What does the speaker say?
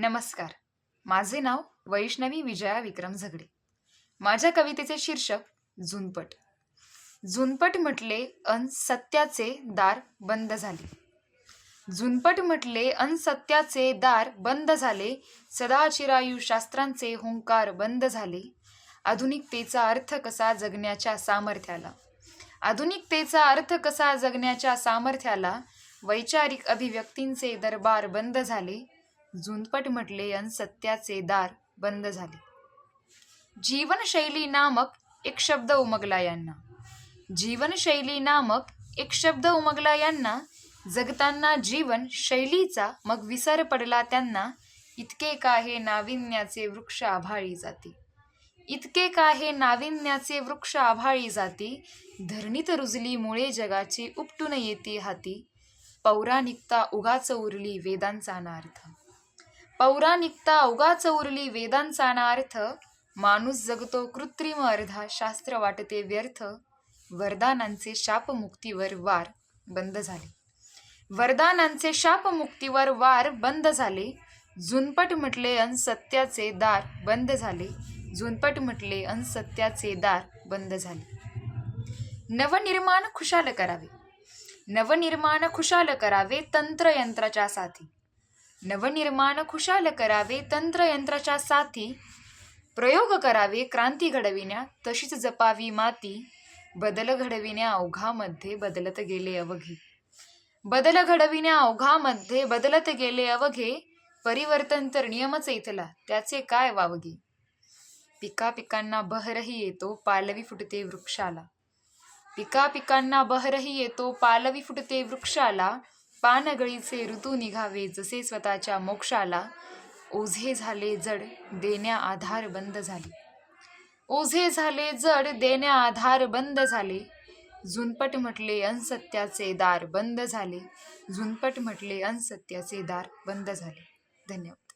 नमस्कार. माझे नाव वैष्णवी विजया विक्रम झगडे. माझ्या कवितेचे शीर्षक झुनपट झुनपट म्हटले अन सत्याचे दार बंद झाले. झुनपट म्हटले अन सत्याचे दार बंद झाले सदाचिरायू शास्त्रांचे हुंकार बंद झाले. आधुनिकतेचा अर्थ कसा जगण्याच्या सामर्थ्याला? आधुनिकतेचा अर्थ कसा जगण्याच्या सामर्थ्याला? वैचारिक अभिव्यक्तींचे दरबार बंद झाले झुंजपट म्हटले अन सत्याचे दार बंद झाले. जीवनशैली नामक एक शब्द उमगला यांना. जीवनशैली नामक एक शब्द उमगला यांना. जगताना जीवन शैलीचा मग विसर पडला त्यांना. इतके का हे नाविन्याचे वृक्ष आभाळी जाते. इतके का हे नाविन्याचे वृक्ष आभाळी जाती. धरणीत रुजली मुळे जगाची उपटून येते हाती. पौराणिकता उगाच उरली वेदांचा अनार्थ पौराणिकता उगाच उरली वेदांचा अनार्थ माणूस जगतो कृत्रिम अर्धा शास्त्र वाटते व्यर्थ वरदानांचे शापमुक्तीवर वार बंद झाले. वरदानांचे शापमुक्तीवर वार बंद झाले झुनपट म्हटले अन सत्याचे दार बंद झाले झुनपट म्हटले अन सत्याचे दार बंद झाले. नवनिर्माण खुशाल करावे. नवनिर्माण खुशाल करावे तंत्रयंत्राच्या साथी. नवनिर्माण खुशाल करावे तंत्रयंत्राच्या साथी प्रयोग करावे क्रांती घडविण्या तशीच जपावी माती बदल घडविण्या अवघामध्ये बदलत गेले अवघे. बदल घडविण्या अवघामध्ये बदलत गेले अवघे परिवर्तन तर नियमच इथला त्याचे काय वावगे? पिका पिकांना बहरही येतो पालवी फुटते वृक्षाला. पिका पिकांना बहरही येतो पालवी फुटते वृक्षाला पानगळीचे ऋतू निघावे जसे स्वतःच्या मोक्षाला ओझे झाले जड देण्या आधार बंद झाले. ओझे झाले जड देण्या आधार बंद झाले. झुनपट म्हटले अनसत्याचे दार बंद झाले. झुनपट म्हटले अनसत्याचे दार बंद झाले. धन्यवाद.